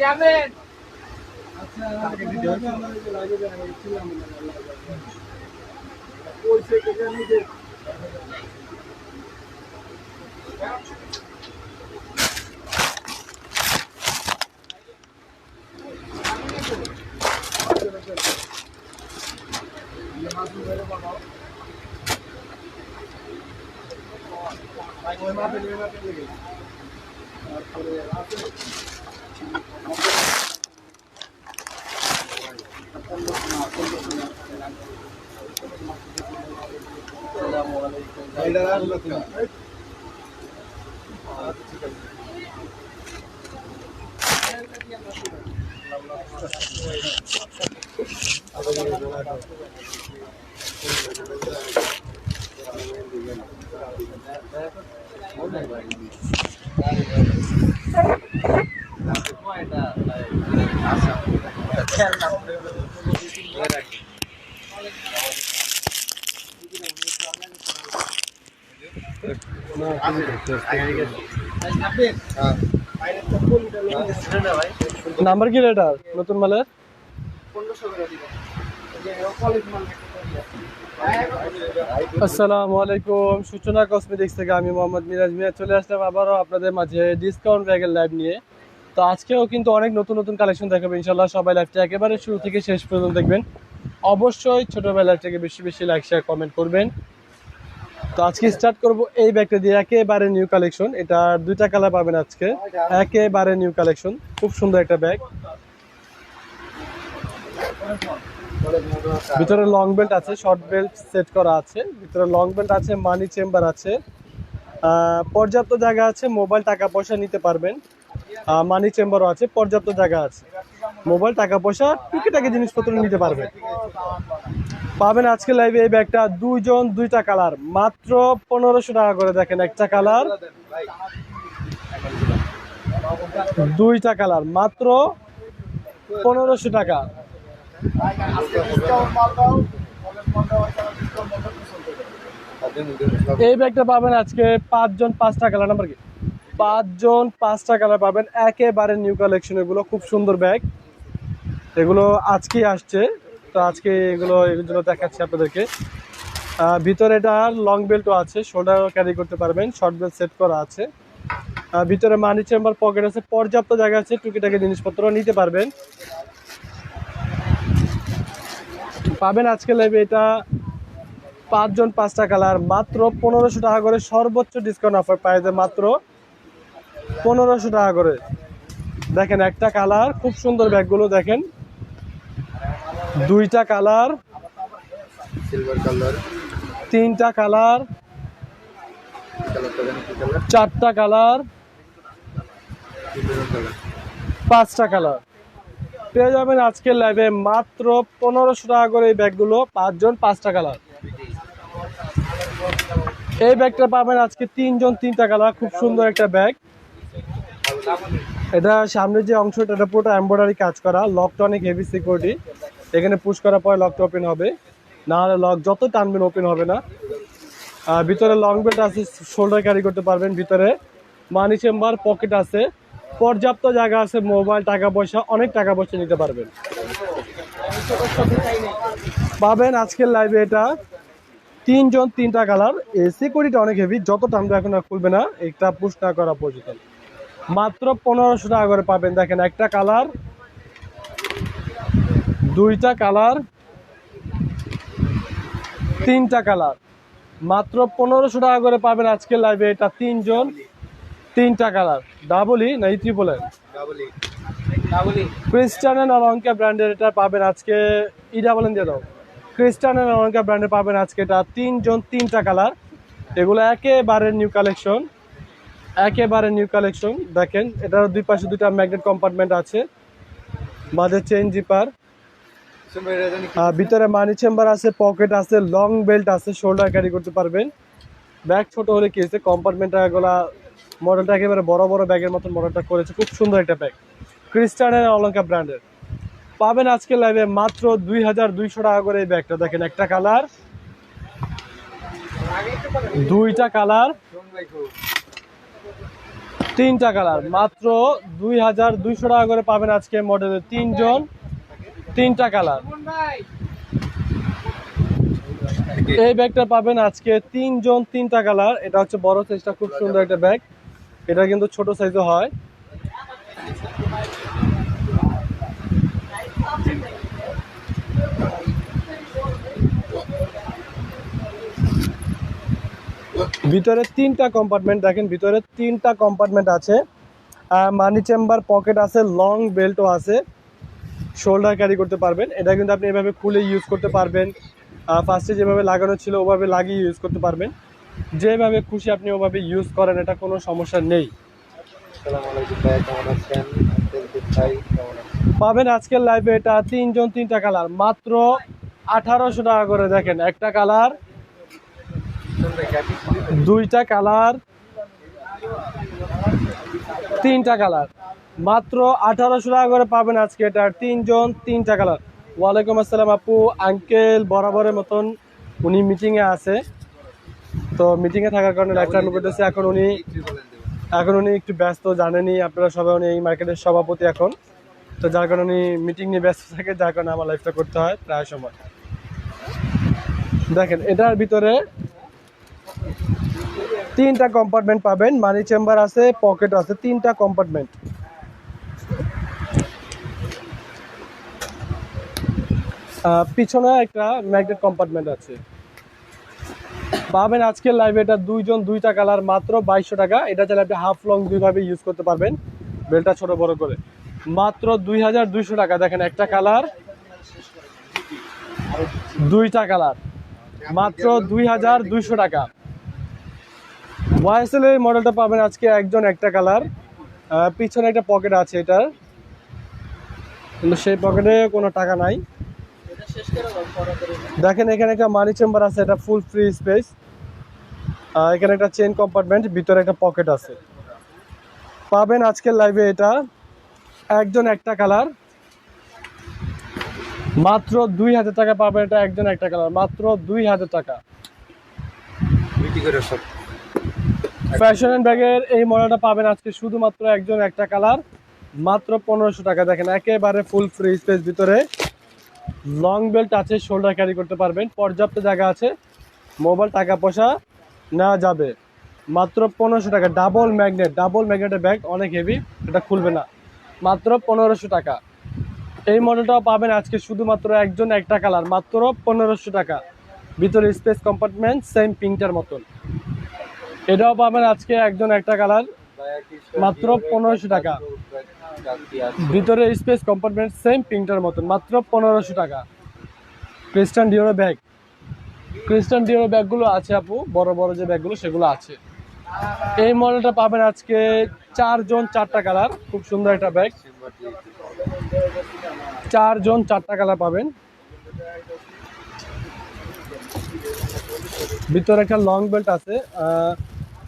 যাবেন আচ্ছা লাগে ছিলাম তারপরে আছে ঠিক আছে নাম্বার কি এটার? নতুন মালের? আসসালামু আলাইকুম। সূচনা কসমেটিক্স থেকে আমি মোহাম্মদ মিরাজ মিয়া চলে আসলাম আবারও আপনাদের মাঝে ডিসকাউন্ট ব্যাগের লাইভ নিয়ে। তো আজকেও কিন্তু অনেক নতুন নতুন কালেকশন দেখাবো ইনশাল্লাহ সবাই লাইভটা একেবারে শুরু থেকে শেষ পর্যন্ত দেখবেন। অবশ্যই ছোটোবেলার থেকে বেশি বেশি লাইক শেয়ার কমেন্ট করবেন। তো আজকে স্টার্ট করব এই ব্যাগটা দিয়ে। একেবারে নিউ কালেকশন এটা দুইটা কালার পাবেন আজকে। একেবারে নিউ কালেকশন খুব সুন্দর একটা ব্যাগ ভিতরে লং বেল্ট আছে শর্ট বেল্ট সেট করা আছে। ভিতরে লং বেল্ট আছে মানি চেম্বার আছে। পর্যাপ্ত জায়গা আছে মোবাইল টাকা পয়সা নিতে পারবেন। মানি চেম্বারও আছে, পর্যাপ্ত জায়গা আছে। মোবাইল টাকা পয়সা, টুকিটাকি জিনিসপত্র নিতে পারবেন। পাবেন আজকে লাইভে এই ব্যাগটা দুইজন, দুইটা কালার মাত্র পনেরোশো টাকা করে দেখেন, একটা কালার দুইটা কালার মাত্র পনেরোশো টাকা। এই ব্যাগটা পাবেন আজকে পাঁচজন পাঁচটা কালার নাম্বার কি? পাঁচজন পাঁচটা কালার পাবেন। একেবারে নিউ কালেকশন এগুলো, খুব সুন্দর ব্যাগ। এগুলো আজকেই আসছে। তো আজকে এগুলো এগুলো দেখাচ্ছি আপনাদেরকে। ভিতরে এটা লং বেল্টও আছে শোল্ডারও ক্যারি করতে পারবেন শর্ট বেল্ট সেট করা আছে। ভিতরে মানি চেম্বার পকেট আছে, পর্যাপ্ত জায়গা আছে, টুকিটাকি জিনিসপত্র নিতে পারবেন। পাবেন আজকে লাইভে এটা পাঁচজন পাঁচটা কালার মাত্র পনেরোশো টাকা করে সর্বোচ্চ ডিসকাউন্ট অফার পাই যায় মাত্র পনেরোশো টাকা করে। দেখেন একটা কালার খুব সুন্দর ব্যাগগুলো দেখেন। দুইটা কালার সিলভার কালার তিনটা কালার চারটা কালার পাঁচটা কালার। পেয়ে যাবেন আজকের লাইভে মাত্র পনেরোশো টাকা করে এই ব্যাগগুলো, পাঁচজন, পাঁচটা কালার এই ব্যাগটা পাবেন আজকে তিনজন, তিনটা কালার খুব সুন্দর একটা ব্যাগ। এটা সামনে যে অংশটা এটা পুরোটা এম্ব্রয়ডারি কাজ করা লকটা অনেক হেভি সিকিউরিটি এখানে পুশ করার পরে লকটা ওপেন হবে। না হলে লক যত টানবেন ওপেন হবে না। ভিতরে লং বেল্ট আছে শোল্ডার ক্যারি করতে পারবেন ভিতরে। মানি চেম্বার পকেট আছে। পর্যাপ্ত জায়গা আছে, মোবাইল, টাকা পয়সা, অনেক টাকা পয়সা নিতে পারবেন। পাবেন আজকের লাইভে এটা। তিনজন, তিনটা কালার এই সিকিউরিটি অনেক হেভি যত টানবে এখন আর খুলবে না, এটা পুশ না করা পর্যন্ত। মাত্র পনেরোশো টাকা করে পাবেন। দেখেন একটা কালার দুইটা কালার তিনটা কালার মাত্র পনেরোশো টাকা করে পাবেন আজকের লাইভে এটা তিনজন। তিনটা কালার ডাবলই না বলেন ডাবলি ক্রিস্টান অ্যান্ড অলঙ্কা ব্র্যান্ডের এটা পাবেন আজকে ইডা বলেন দিয়ে দাও। ক্রিস্টান অলঙ্কা ব্র্যান্ডের পাবেন আজকে এটা তিনজন তিনটা কালার। এগুলো একেবারে নিউ কালেকশন একেবারে নিউ কালেকশন দেখেন এটার দুই পাশে দুইটা ম্যাগনেট কম্পার্টমেন্ট আছে। মাঝে চেন জিপার ভিতরে মানি চেম্বার আছে পকেট আছে লং বেল্ট আছে শোল্ডার ক্যারি করতে পারবেন। ব্যাগ ছোট হলে কি হয়েছে? কম্পার্টমেন্টটা এগুলা মডেলটা একেবারে বড় বড় ব্যাগের মতন মডেলটা করেছে। খুব সুন্দর একটা ব্যাগ। ক্রিস্টানের অলঙ্কা ব্র্যান্ডের পাবেন আজকে লাইভে মাত্র দুই হাজার দুইশো টাকা করে এই ব্যাগটা। দেখেন একটা কালার দুইটা কালার তিনটা কালার মাত্র দুই হাজার দুইশো টাকা করে পাবেন আজকে মডেলের তিনজন, তিনটা কালার এই ব্যাগটা পাবেন আজকে তিনজন, তিনটা কালার এটা হচ্ছে বড় সাইজটা খুব সুন্দর একটা ব্যাগ। এটা কিন্তু ছোট সাইজও হয়। ভিতরে তিনটা কম্পার্টমেন্ট দেখেন, ভিতরে তিনটা কম্পার্টমেন্ট আছে। মানি চেম্বার পকেট আছে লং বেল্টও আছে। শোল্ডার ক্যারি করতে পারবেন। এটা কিন্তু আপনি এভাবে খুলে ইউজ করতে পারবেন। ফার্স্টে যেভাবে লাগানো ছিল, ওভাবে লাগিয়ে ইউজ করতে পারবেন। যেভাবে খুশি আপনি ওভাবে ইউজ করেন, এটা কোনো সমস্যা নেই। পাবেন আজকের লাইভে এটা তিনজন তিনটা কালার মাত্র আঠারোশো টাকা করে দেখেন, একটা কালার দুইটা কালার তিনটা কালার মাত্র আঠারোশো টাকা করে পাবেন আজকে এটা তিনজন তিনটা কালার ওয়ালাইকুম আসসালাম আপু আঙ্কেল বরাবরের মতন উনি মিটিংয়ে আছে। তো মিটিংয়ে থাকার কারণে টাইম করতেছে। এখন উনি এখন উনি একটু ব্যস্ত, জানেনই আপনারা সবাই উনি এই মার্কেটের সভাপতি এখন। তো যার কারণে উনি মিটিং নিয়ে ব্যস্ত থাকে, যার কারণে আমার লাইফটা করতে হয় প্রায় সময়। দেখেন, এটার ভিতরে তিনটা কম্পার্টমেন্ট পাবেন। মানি চেম্বার আছে পকেট আছে, তিনটা কম্পার্টমেন্ট পিছনে একটা ম্যাগনেট কম্পার্টমেন্ট আছে। পাবেন আজকের লাইভে এটা দুইজন দুইটা কালার মাত্র বাইশশো টাকা। এটা চাইলে আপনি হাফ লং দুইভাবে ইউজ করতে পারবেন। বেলটা ছোট বড় করে। মাত্র দুই হাজার দুইশো টাকা। দেখেন একটা কালার দুইটা কালার মাত্র দুই হাজার দুইশো টাকা। ওয়াইএসএল এই মডেলটা পাবেন আজকে একজন একটা কালার পিছনে একটা পকেট আছে এটার। কিন্তু সেই পকেটে কোনো টাকা নাই। দেখেন এখানে একটা মানি চেম্বার আছে, এটা ফুল ফ্রি স্পেস এখানে একটা চেন কম্পার্টমেন্ট ভিতরে একটা পকেট আছে। পাবেন আজকের লাইভে এটা। একজন একটা কালার মাত্র দুই হাজার টাকা পাবেন এটা একজন একটা কালার মাত্র দুই হাজার টাকা। ফ্যাশন অ্যান্ড ব্যাগের এই মডেলটা পাবেন আজকে শুধুমাত্র একজন একটা কালার মাত্র পনেরোশো টাকা। দেখেন একেবারে ফুল ফ্রি স্পেস ভিতরে। লং বেল্ট আছে শোল্ডার ক্যারি করতে পারবেন। পর্যাপ্ত জায়গা আছে। মোবাইল টাকা পয়সা। নেওয়া যাবে। মাত্র পনেরোশো টাকা ডাবল ম্যাগনেট ডাবল ম্যাগনেটের ব্যাগ অনেক হেভি এটা খুলবে না। মাত্র পনেরোশো টাকা। এই মডেলটাও পাবেন আজকে শুধুমাত্র একজন একটা কালার মাত্র পনেরোশো টাকা। ভিতরে স্পেস কম্পার্টমেন্ট সেম পিঙ্কটার মতন। এটাও পাবেন আজকে একজন একটা কালার মাত্র পনেরোশো টাকা। ভিতরে স্পেস কম্পার্টমেন্ট সেম পিঙ্কটার মতন, মাত্র পনেরোশো টাকা। ক্রিস্টান ডিওর ব্যাগ ক্রিস্টান ডিওর ব্যাগগুলো আছে আপু, বড় বড় যে ব্যাগগুলো সেগুলো আছে। এই মডেলটা পাবেন আজকে চারজন, চারটা কালার, খুব সুন্দর একটা ব্যাগ। চারজন, চারটা কালার পাবেন। ভিতরে একটা লং বেল্ট আছে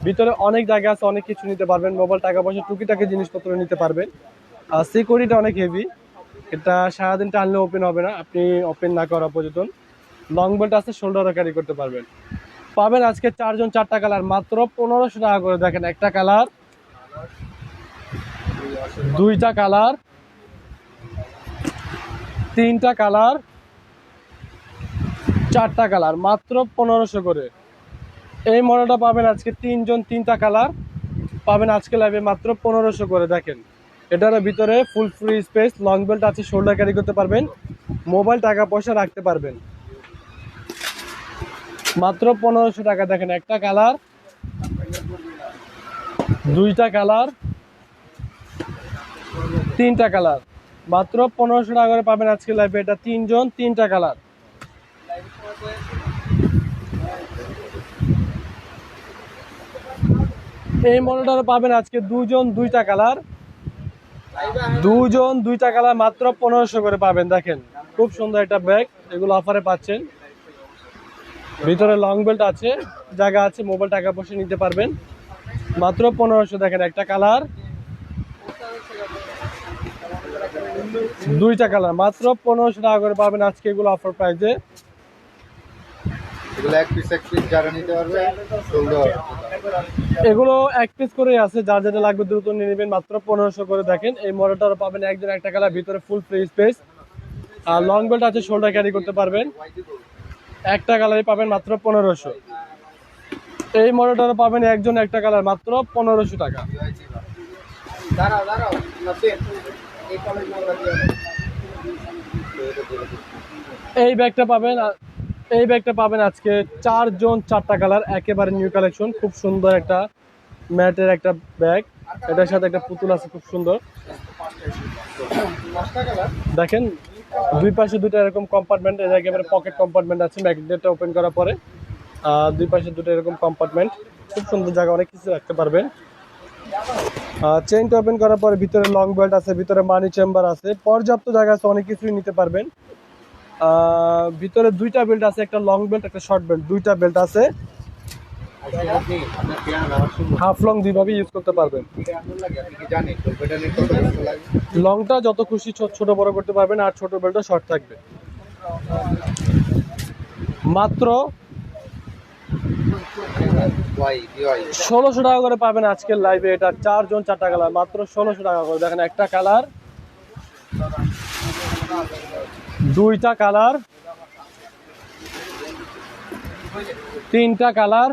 ভিতরে অনেক জায়গা আছে, অনেক কিছু নিতে পারবেন। মোবাইল, টাকা পয়সা, টুকিটাকি জিনিসপত্র নিতে পারবেন। আর সিকিউরিটি অনেক হেভি এটা সারাদিন টানলে ওপেন হবে না, আপনি ওপেন না করা পর্যন্ত। লং বেল্ট আছে শোল্ডারও ক্যারি করতে পারবেন। পাবেন আজকে চারজন চারটা কালার মাত্র পনেরোশো টাকা করে দেখেন একটা কালার দুইটা কালার তিনটা কালার চারটা কালার মাত্র পনেরোশো করে। এই মডেলটা পাবেন আজকে তিনজন তিনটা কালার পাবেন আজকে লাইভে মাত্র পনেরোশো করে, দেখেন। এটার ভিতরে full free space long belt আছে শোল্ডার ক্যারি করতে পারবেন মোবাইল টাকা পয়সা রাখতে পারবেন। মাত্র পনেরোশো টাকা, দেখেন একটা কালার, দুইটা কালার, তিনটা কালার। মাত্র পনেরোশো টাকা করে পাবেন আজকে লাইভে এটা তিনজন, তিনটা কালার। এই মডেলটা পাবেন আজকে দুজন দুইটা কালার। দুজন দুইটা কালার মাত্র পনেরোশো করে পাবেন, দেখেন। খুব সুন্দর একটা ব্যাগ এগুলো অফারে পাচ্ছেন। ভিতরে লং বেল্ট আছে জায়গা আছে মোবাইল টাকা পয়সা নিতে পারবেন। মাত্র পনেরোশো দেখেন একটা কালার দুইটা কালার মাত্র পনেরোশো টাকা করে পাবেন আজকে এগুলো অফার প্রাইসে এগুলো এক পিস করেই আছে যার যেটা লাগবে দ্রুত নিয়ে নেবেন মাত্র পনেরোশো করে দেখেন। এই মডেলটা পাবেন একজন একটা কালার ভিতরে ফুল ফ্রি স্পেস আর লং বেল্ট আছে শোল্ডার ক্যারি করতে পারবেন। একটা কালারই পাবেন মাত্র পনেরোশো। এই মডেলটা পাবেন একজন একটা কালার মাত্র পনেরোশো টাকা। এই ব্যাগটা পাবেন এই ব্যাগটা পাবেন আজকে চারজন চারটা কালার একেবারে নিউ কালেকশন খুব সুন্দর একটা ম্যাটের একটা ব্যাগ। এটার সাথে একটা পুতুল আছে খুব সুন্দর। দেখেন দুই পাশে দুটো এরকম কম্পার্টমেন্ট এর একেবারে পকেট কম্পার্টমেন্ট আছে ম্যাগনেটটা ওপেন করার পরে। দুই পাশে দুটো এরকম কম্পার্টমেন্ট খুব সুন্দর জায়গা, অনেক কিছু রাখতে পারবেন। চেইনটা ওপেন করার পরে ভিতরে লং বেল্ট আছে, ভিতরে মানি চেম্বার আছে, পর্যাপ্ত জায়গা আছে, অনেক কিছুই নিতে পারবেন। ভিতরে দুইটা বেল্ট আছে, একটা লং বেল্ট একটা শর্ট বেল্ট দুইটা বেল্ট আছে আপনি আপনার জ্ঞান আমার শুনব হাফ লং দুইভাবে ইউজ করতে পারবেন। লংটা যত খুশি ছোট বড় করতে পারবেন, আর ছোট বেল্টটা শর্ট থাকবে। মাত্র ষোলোশো টাকা করে পাবেন আজকের লাইভে এটা চারজন চারটা কালার মাত্র ষোলোশো টাকা করে। দেখেন একটা কালার দুইটা কালার তিনটা কালার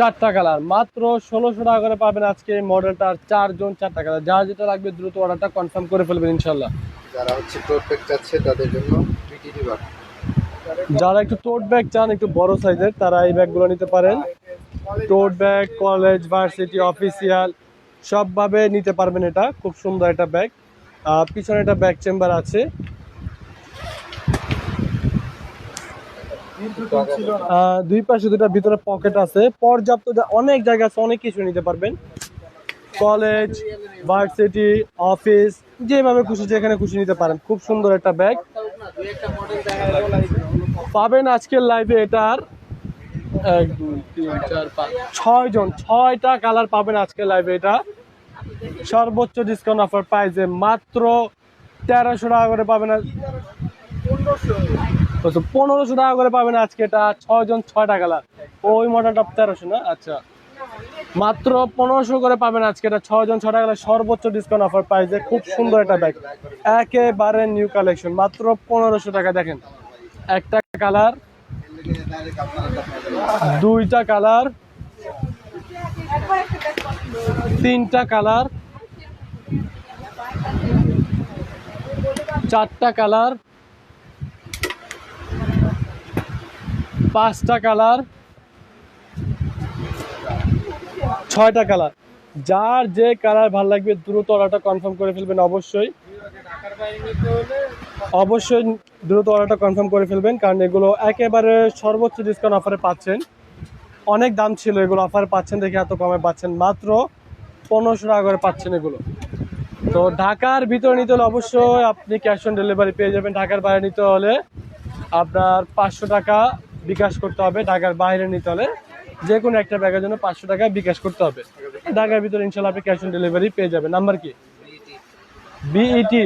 চারটা কালার। মাত্র ষোলোশো টাকা করে পাবেন আজকে এই মডেলটার চারজন চারটা কালার। যা যেটা লাগবে দ্রুত অর্ডারটা কনফার্ম করে ফেলবেন ইনশাল্লাহ যারা হচ্ছে চাচ্ছে তাদের জন্য যারা একটু টোট ব্যাগ চান একটু বড় সাইজের তারা এই ব্যাগগুলো নিতে পারেন। Tote bag college varsity official সবভাবে নিতে পারবেন এটা। খুব সুন্দর একটা ব্যাগ পিছনে একটা ব্যাগ চেম্বার আছে। দুই পাশে দুটা ভিতরে পকেট আছে। পর্যাপ্ত অনেক জায়গা আছে, অনেক কিছু নিতে পারবেন। কলেজ, ভার্সিটি, অফিস, যেভাবে খুশি, যেখানে খুশি নিতে পারেন। খুব সুন্দর একটা ব্যাগ। পাবেন আজকের লাইভে এটার ছয় জন। ছয়টা কালার পাবেন আজকের লাইভে এটা। সর্বোচ্চ ডিসকাউন্ট অফার প্রাইসে মাত্র তেরোশো টাকা করে পাবেন। বলছো, পনেরোশো টাকা করে পাবেন আজকে এটা ছয় জন ছয়টা কালার ওই মডেলটা তেরোশো না? আচ্ছা। মাত্র পনেরোশো করে পাবেন আজকে এটা ছয় জন ছটা কালার সর্বোচ্চ ডিসকাউন্ট অফার প্রাইসে খুব সুন্দর একটা ব্যাগ একেবারে নিউ কালেকশন মাত্র পনেরোশো টাকা। দেখেন একটা কালার দুইটা কালার তিনটা কালার চারটা কালার পাঁচটা কালার, ছয়টা কালার। যার যে কালার ভালো লাগবে, দ্রুত অর্ডারটা কনফার্ম করে ফেলবেন অবশ্যই। অবশ্যই দ্রুত অর্ডারটা কনফার্ম করে ফেলবেন, কারণ এগুলো একেবারে সর্বোচ্চ ডিসকাউন্ট অফারে পাচ্ছেন। অনেক দাম ছিল এগুলো অফারে পাচ্ছেন দেখে এত কমে পাচ্ছেন, মাত্র পনেরোশো টাকা করে পাচ্ছেন এগুলো। তো ঢাকার ভিতরে নিতে হলে অবশ্যই আপনি ক্যাশ অন ডেলিভারি পেয়ে যাবেন। ঢাকার বাইরে নিতে হলে আপনার পাঁচশো টাকা বিকাশ করতে হবে, ঢাকার বাইরে নিতে হলে যে কোনো একটা ব্যাগের জন্য পাঁচশো টাকা বিকাশ করতে হবে। ঢাকার ভিতরে ইনশাল্লাহ আপনি ক্যাশ অন ডেলিভারি পেয়ে যাবেন। নাম্বার কি? বিইটি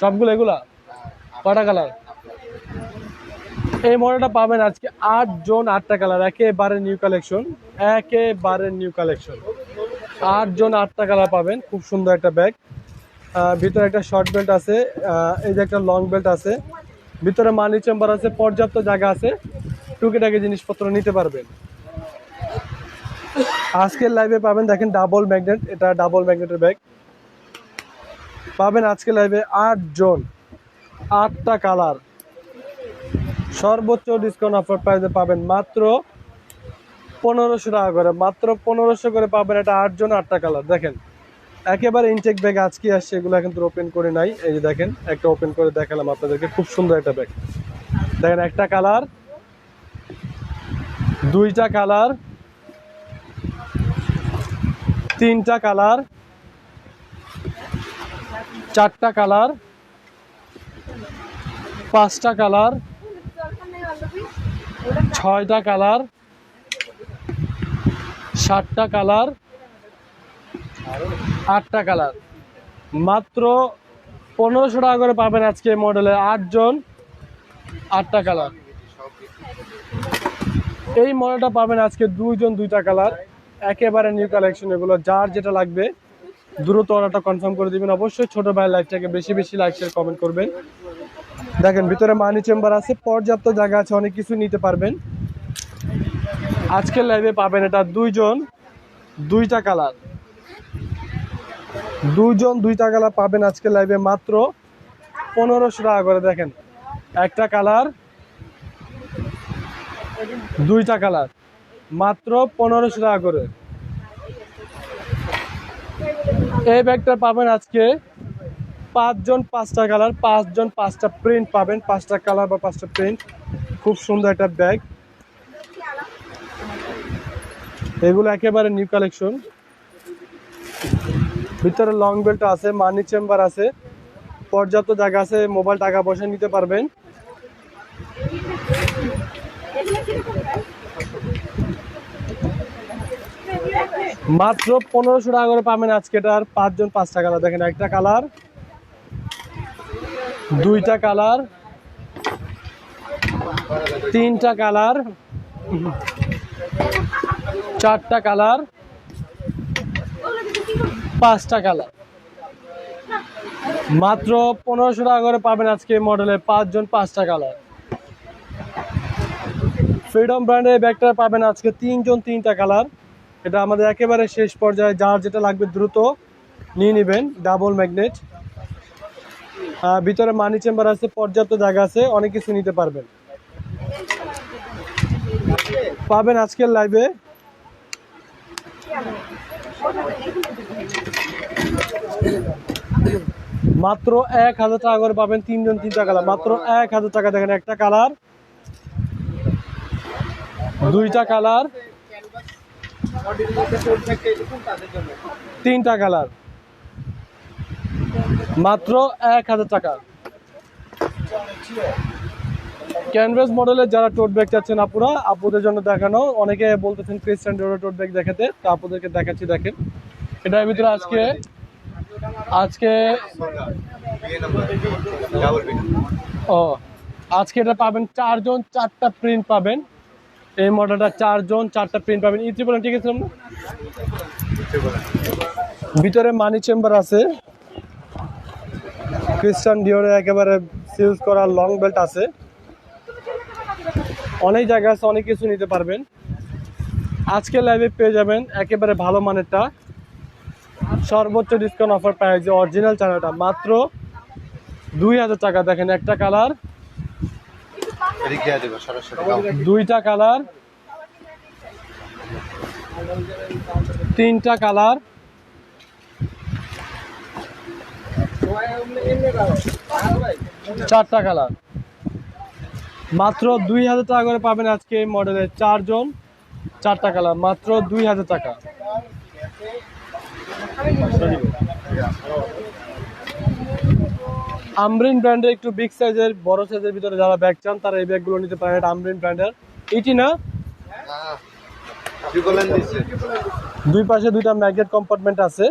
সবগুলো এগুলা? কটা কালার এই মডেলটা পাবেন আজকে আট জন আটটা কালার একেবারে নিউ কালেকশন একেবারে নিউ কালেকশন আট জন আটটা কালার পাবেন, খুব সুন্দর একটা ব্যাগ ভিতরে একটা শর্ট বেল্ট আছে এই যে একটা লং বেল্ট আছে ভিতরে মানি চেম্বার আছে, পর্যাপ্ত জায়গা আছে, টুকিটাকি জিনিসপত্র নিতে পারবেন। আজকের লাইভে পাবেন, দেখেন ডাবল ম্যাগনেট এটা ডাবল ম্যাগনেটের ব্যাগ পাবেন আজকে লাইভে আট জন আটটা কালার সর্বোচ্চ ডিসকাউন্ট অফার প্রাইসে পাবেন মাত্র পনেরোশো টাকা করে, মাত্র পনেরোশো করে পাবেন এটা আটজন, আটটা কালার দেখেন। একেবারে ইনটেক ব্যাগ আজকে আসছে এগুলো এখন কিন্তু ওপেন করে নাই। এই যে দেখেন, একটা ওপেন করে দেখালাম আপনাদেরকে, খুব সুন্দর একটা ব্যাগ দেখেন, একটা কালার দুইটা কালার তিনটা কালার চারটা কালার পাঁচটা কালার ছয়টা কালার সাতটা কালার আটটা কালার। মাত্র পনেরোশো টাকা করে পাবেন আজকে মডেলের আটজন আটটা কালার। এই মডেলটা পাবেন আজকে দুইজন দুইটা কালার। একেবারে নিউ কালেকশন এগুলো, যার যেটা লাগবে, দ্রুত অর্ডারটা কনফার্ম করে দিবেন। অবশ্যই ছোট ভাইয়ের লাইফটাকে বেশি বেশি লাইক শেয়ার কমেন্ট করবেন। দেখেন, ভিতরে মানি চেম্বার আছে, পর্যাপ্ত জায়গা আছে, অনেক কিছু নিতে পারবেন। আজকের লাইভে পাবেন এটা দুইজন দুইটা কালার। দুইজন দুইটা কালার পাবেন আজকে লাইভে মাত্র পনেরোশো টাকা করে, দেখেন। একটা কালার, দুইটা কালার, মাত্র পনেরোশো টাকা করে। এই ব্যাগটা পাবেন আজকে পাঁচজন পাঁচটা কালার, পাঁচজন পাঁচটা প্রিন্ট পাবেন, পাঁচটা কালার বা পাঁচটা প্রিন্ট খুব সুন্দর একটা ব্যাগ। এগুলো একেবারে নিউ কালেকশন ভিতরে লং বেল্ট আছে, মানি চেম্বার আছে। পর্যাপ্ত জায়গা আছে, মোবাইল টাকা পয়সা নিতে পারবেন। মাত্র পনেরোশো টাকা করে পাবেন আজকে এটার পাঁচজন পাঁচটা কালার। দেখেন একটা কালার, দুইটা কালার, তিনটা কালার, চারটা কালার। পাঁচটা কালার। মাত্র পনেরোশো টাকা করে পাবেন আজকে এই মডেলের পাঁচজন পাঁচটা কালার। ফ্রিডম ব্র্যান্ডের ব্যাগটা পাবেন আজকে তিনজন তিনটা কালার। এটা আমাদের একেবারে শেষ পর্যায়ে, যার যেটা লাগবে দ্রুত নিয়ে নেবেন ডাবল ম্যাগনেট ভিতরে মানি চেম্বার আছে, পর্যাপ্ত জায়গা আছে, অনেক কিছু নিতে পারবেন। পাবেন আজকের লাইভে মাত্র এক হাজার টাকা করে পাবেন তিনজন তিনটা কালার। মাত্র এক হাজার টাকা দেখেন একটা কালার, দুইটা কালার, তিনটা কালার। মাত্র এক হাজার টাকা। ক্যানভাস মডেলের যারা টোট ব্যাগ চাচ্ছেন আপুরা, আপুদের জন্য দেখানো, অনেকে বলতেছেন ক্রিস্টান টোট ব্যাগ দেখাতে, তো আপুদেরকে দেখাচ্ছি, দেখেন। এটার ভিতরে আজকে আজকে ও, আজকে এটা পাবেন চারজন, চারটা প্রিন্ট পাবেন। এই মডেলটা চারজন, চারটা প্রিন্ট পাবেন। ই ত্রিপল ঠিক আছে ভিতরে মানি চেম্বার আছে। ক্রিস্টান ডিওরে একেবারে সিলস করা লং বেল্ট আছে। অনেক জায়গা আছে, অনেক কিছু নিতে পারবেন। আজকে লাইভে পেয়ে যাবেন একেবারে ভালো মানেরটা। সর্বোচ্চ ডিসকাউন্ট অফার প্রাইস অরিজিনাল চানাটা মাত্র দুই হাজার টাকা। দেখেন, একটা কালার। দুইটা কালার তিনটা কালার চারটা কালার মাত্র দুই হাজার টাকা করে পাবেন আজকে এই মডেলের চারজন। চারটা কালার মাত্র দুই হাজার টাকা। আমরিন ব্র্যান্ডের একটু বিগ সাইজের বড় সাইজের ভিতরে যারা ব্যাগ চান তারা এই ব্যাগগুলো নিতে পারেন। এটা আমরিন ব্র্যান্ডের এটি না। দুই পাশে দুইটা ম্যাগনেট কম্পার্টমেন্ট আছে।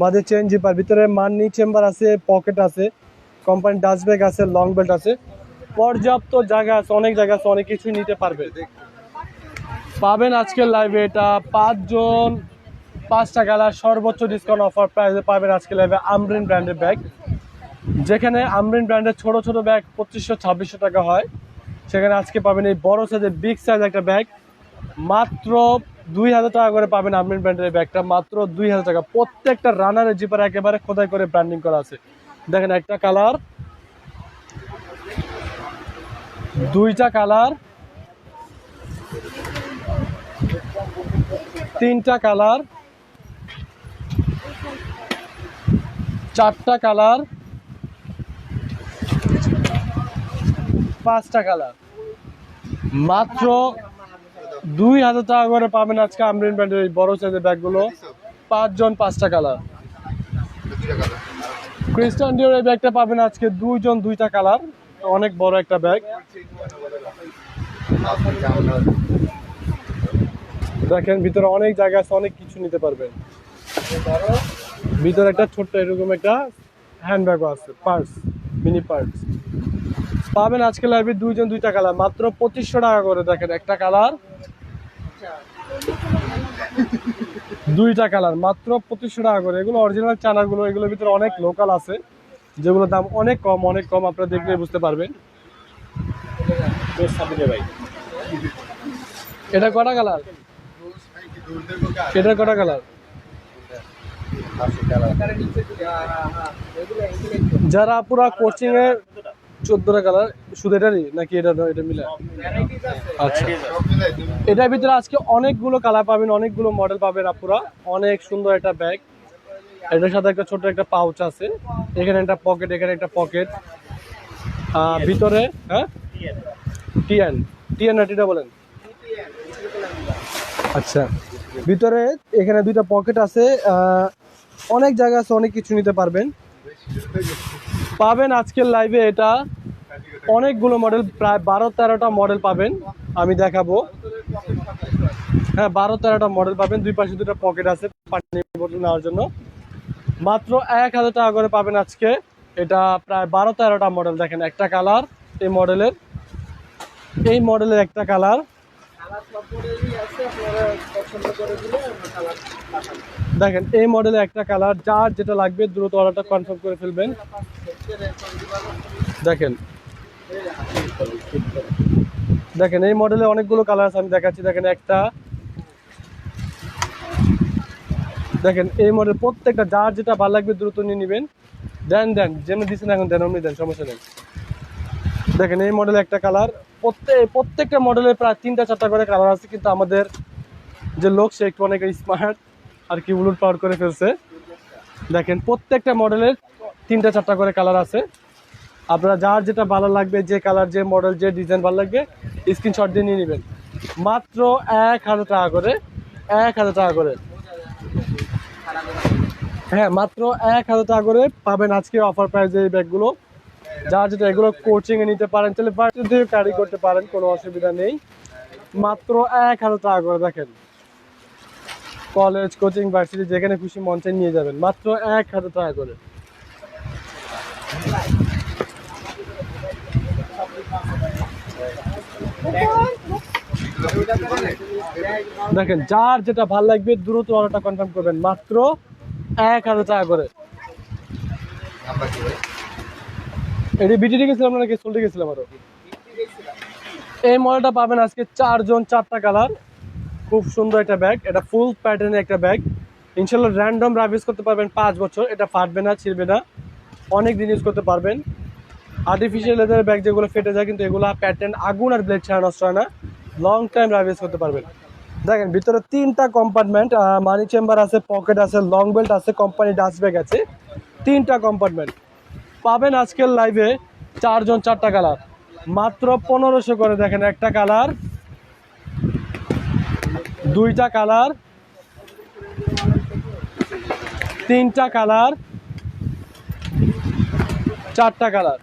মাঝে চেন জিপার ভিতরে মানি চেম্বার আছে পকেট আছে কোম্পানি ডাস্ট ব্যাগ আছে লং বেল্ট আছে। পর্যাপ্ত জায়গা আছে অনেক জায়গা আছে অনেক কিছু নিতে পারবে। পাবেন আজকের লাইভে এটা পাঁচজন পাঁচটা কালার সর্বোচ্চ ডিসকাউন্ট অফার প্রাইসে পাবেন আজকে লাইভে আমরিন ব্র্যান্ডের ব্যাগ যেখানে আমরিন ব্র্যান্ডের ছোট ছোট ব্যাগ পঁচিশশো, ছাব্বিশশো টাকা হয়। সেখানে আজকে পাবেন এই বড় সাইজের বিগ সাইজ একটা ব্যাগ মাত্র দুই হাজার টাকা করে পাবেন আমরিন ব্র্যান্ডের ব্যাগটা মাত্র দুই হাজার টাকা। প্রত্যেকটা রানারের জিপার একেবারে খোদাই করে ব্র্যান্ডিং করা আছে। দেখেন একটা কালার দুইটা কালার তিনটা কালার, চারটা কালার, পাঁচটা কালার মাত্র দুই হাজার টাকা করে পাবেন আজকে আমরিন ব্র্যান্ডের এই বড় সাইজের ব্যাগগুলো পাঁচজন পাঁচটা কালার। ক্রিস্টান ডিওর এই ব্যাগটা পাবেন আজকে দুইজন দুইটা কালার অনেক বড় একটা ব্যাগ? দেখেন ভিতরে অনেক জায়গা আছে অনেক কিছু নিতে পারবেন। ভিতরে একটা ছোট্ট এরকম একটা হ্যান্ডব্যাগও আছে পার্স মিনি পার্স পাবেন আজকে লাইভে দুইজন দুইটা কালার মাত্র পঁচিশশো টাকা করে দেখেন একটা কালার দুইটা কালার মাত্র পঁচিশশো টাকা করে। এগুলো অরিজিনাল চানাগুলো এগুলোর ভিতরে অনেক লোকাল আছে। যেগুলোর দাম অনেক কম অনেক কম আপনারা দেখলে বুঝতে পারবেন। এটা কটা কালার এটার কটা কালার। যারা পুরা কোচিং এ চোদ্দটা কালার শুধু এটারই নাকি এটা এটা মিলে? আচ্ছা। এটার ভিতরে আজকে অনেকগুলো কালার পাবেন, অনেকগুলো মডেল পাবেন আপুরা। অনেক সুন্দর একটা ব্যাগ এটার সাথে একটা ছোট একটা পাউচ আছে। এখানে একটা পকেট এখানে একটা পকেট ভিতরে হ্যাঁ? টিএন টিএন না টিটা বলেন আচ্ছা। ভিতরে এখানে দুইটা পকেট আছে অনেক জায়গা আছে, অনেক কিছু নিতে পারবেন। পাবেন আজকের লাইভে এটা। অনেকগুলো মডেল প্রায় বারো তেরোটা মডেল পাবেন, আমি দেখাবো। হ্যাঁ বারো তেরোটা মডেল পাবেন, দুই পাশে দুটো পকেট আছে, পানি বোতল নেওয়ার জন্য। মাত্র এক হাজার টাকা করে পাবেন আজকে। এটা প্রায় বারো তেরোটা মডেল দেখেন একটা কালার এই মডেলের এই মডেলের একটা কালার দেখেন, এই মডেলের একটা কালার, যার যেটা লাগবে দ্রুত অর্ডারটা কনফার্ম করে ফেলবেন। দেখেন। দেখেন, এই মডেলে অনেকগুলো কালার আছে আমি দেখাচ্ছি। দেখেন, একটা। দেখেন, এই মডেল প্রত্যেকটা, যার যেটা ভালো লাগবে দ্রুত নিয়ে নেবেন। দেন দেন যেন দিচ্ছেন এখন, দেন, অমনি দেন, সমস্যা নেই। দেখেন, এই মডেলে একটা কালার প্রত্যেক প্রত্যেকটা মডেলের প্রায় তিনটা, চারটা করে কালার আছে, কিন্তু আমাদের যে লোক, সে একটু অনেক স্মার্ট আর কি উলুট পাওয়ার করে ফেলছে। দেখেন, প্রত্যেকটা মডেলের তিনটা, চারটা করে কালার আছে। আপনারা যার যেটা ভালো লাগবে, যে কালার যে মডেল যে ডিজাইন ভালো লাগবে স্ক্রিনশট দিয়ে নিয়ে নেবেন। মাত্র এক হাজার টাকা করে, এক হাজার টাকা করে। হ্যাঁ মাত্র এক হাজার টাকা করে পাবেন আজকে অফার প্রাইজে এই ব্যাগগুলো যার যেটা এগুলো কোচিংয়ে নিতে পারেন, তাহলে বাড়িতে ক্যারি করতে পারেন, কোনো অসুবিধা নেই। মাত্র এক হাজার টাকা করে দেখেন। কলেজ কোচিং ভার্সিটি যেখানে খুশি মঞ্চে নিয়ে যাবেন। মাত্র এক হাজার টাকা করে। দেখেন, যার যেটা ভালো লাগবে, দ্রুত অর্ডারটা কনফার্ম করবেন। মাত্র এক হাজার টাকা করে? এটি বিটিতে গেছিলাম নাকি চলতে গেছিলাম আরও? এই মডেলটা পাবেন আজকে চারজন, চারটা কালার। খুব সুন্দর একটা ব্যাগ এটা ফুল প্যাটার্নের একটা ব্যাগ ইনশাল্লাহ র্যান্ডম ইউজ করতে পারবেন পাঁচ বছর। এটা ফাটবে না, ছিঁড়বে না। অনেক দিন ইউজ করতে পারবেন। আর্টিফিশিয়াল লেদারের ব্যাগ যেগুলো ফেটে যায় কিন্তু এগুলো প্যাটার্ন আগুন আর ব্লেড ছাড়া নষ্ট হয় না। লং টাইম ইউজ করতে পারবেন। দেখেন, ভিতরে তিনটা কম্পার্টমেন্ট মানি চেম্বার আছে পকেট আছে লং বেল্ট আছে কোম্পানি ডাস্ট ব্যাগ আছে। তিনটা কম্পার্টমেন্ট পাবেন আজকের লাইভে চারজন চারটা কালার মাত্র পনেরোশো করে দেখেন একটা কালার দুইটা কালার তিনটা কালার চারটা কালার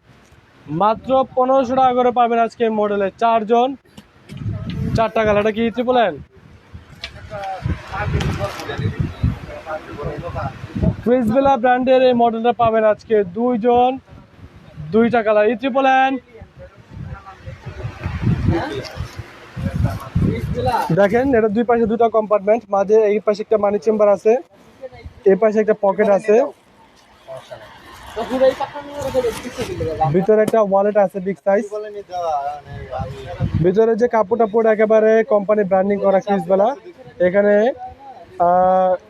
মাত্র পনেরোশো টাকা করে পাবেন আজকে মডেলে চারজন চারটা কালার এটা কি ট্রিপল ক্রিসবেলা ব্র্যান্ডের এই মডেলটা পাবেন আজকে দুইজন দুইটা কালার ই ট্রিপল এন দেখেন, এটা দুই পাশে দুটো কম্পার্টমেন্ট মাঝে এই পাশে একটা মানি চেম্বার আছে, এই পাশে একটা পকেট আছে। ভিতরে একটা ওয়ালেট আছে বিগ সাইজ বলেনি ভিতরে যে কাপড় টাপড় একেবারে কোম্পানি ব্র্যান্ডিং করা ক্রিসবেলা এখানে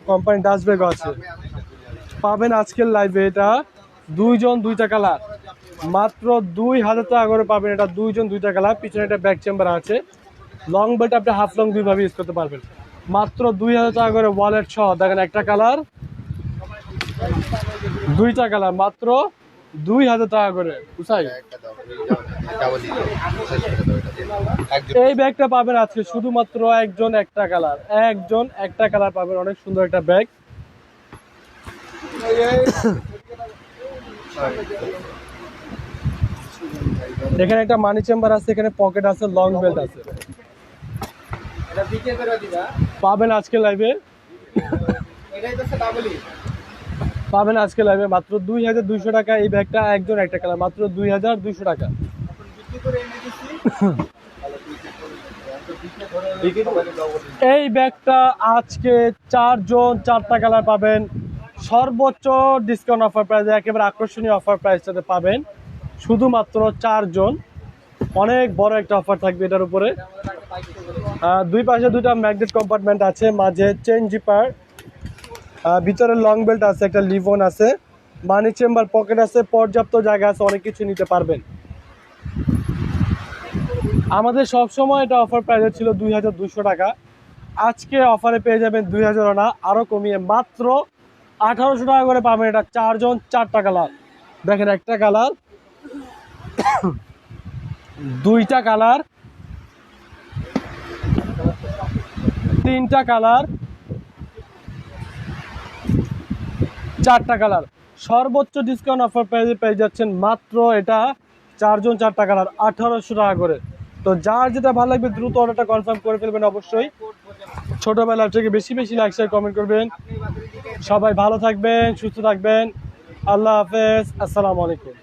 কোম্পানি ডাস্টব্যাগও আছে। পাবেন আজকের লাইভে এটা দুইজন দুইটা কালার মাত্র দুই হাজার টাকা করে পাবেন এটা দুইজন দুইটা কালার পিছনে একটা ব্যাক চেম্বার আছে। লং বেল্ট আপনি হাফ লং দুইভাবে ইউজ করতে পারবেন। মাত্র দুই হাজার টাকা করে ওয়ালেট সহ, দেখেন একটা কালার দুইটা কালার মাত্র দুই হাজার টাকা করে। বুঝাই এই ব্যাগটা পাবেন আজকে শুধুমাত্র একজন একটা কালার একজন একটা কালার পাবেন। অনেক সুন্দর একটা ব্যাগ এখানে একটা মানি চেম্বার আছে, এখানে পকেট আছে লং বেল্ট আছে। পাবেন আজকে লাইভে পাবেন আজকে লাইভে মাত্র দুই হাজার দুইশো টাকা এই ব্যাগটা একজন একটা কালার মাত্র দুই হাজার দুইশো টাকা। এই ব্যাগটা আজকে চারজন চারটা কালার পাবেন। সর্বোচ্চ ডিসকাউন্ট অফার প্রাইস একেবারে আকর্ষণীয় অফার প্রাইসটাতে পাবেন শুধুমাত্র চারজন। অনেক বড় একটা অফার থাকবে এটার উপরে। দুই পাশে দুইটা ম্যাগনেট কম্পার্টমেন্ট আছে, মাঝে চেন জিপার ভিতরে লং বেল্ট আছে, একটা লিভন আছে মানি চেম্বার পকেট আছে, পর্যাপ্ত জায়গা আছে, অনেক কিছু নিতে পারবেন। আমাদের সব সময় এটা অফার প্রাইস ছিল দুই টাকা। আজকে অফারে পেয়ে যাবেন দুই হাজার না আরও কমিয়ে মাত্র আঠারোশো টাকা করে পাবেন এটা চারজন, চারটা কালার। দেখেন একটা কালার, দুইটা কালার, তিনটা কালার, চারটা কালার। সর্বোচ্চ ডিসকাউন্ট অফার পেয়ে পেয়ে যাচ্ছেন মাত্র এটা চারজন, চারটা কালার, আঠারোশো টাকা করে। তো যার যেটা ভালো লাগবে দ্রুত অর্ডারটা কনফার্ম করে ফেলবেন অবশ্যই। ছোটোবেলা থেকে বেশি বেশি লাইক শেয়ার কমেন্ট করবেন। সবাই ভালো থাকবেন, সুস্থ থাকবেন। আল্লাহ হাফেজ, আসসালামু আলাইকুম।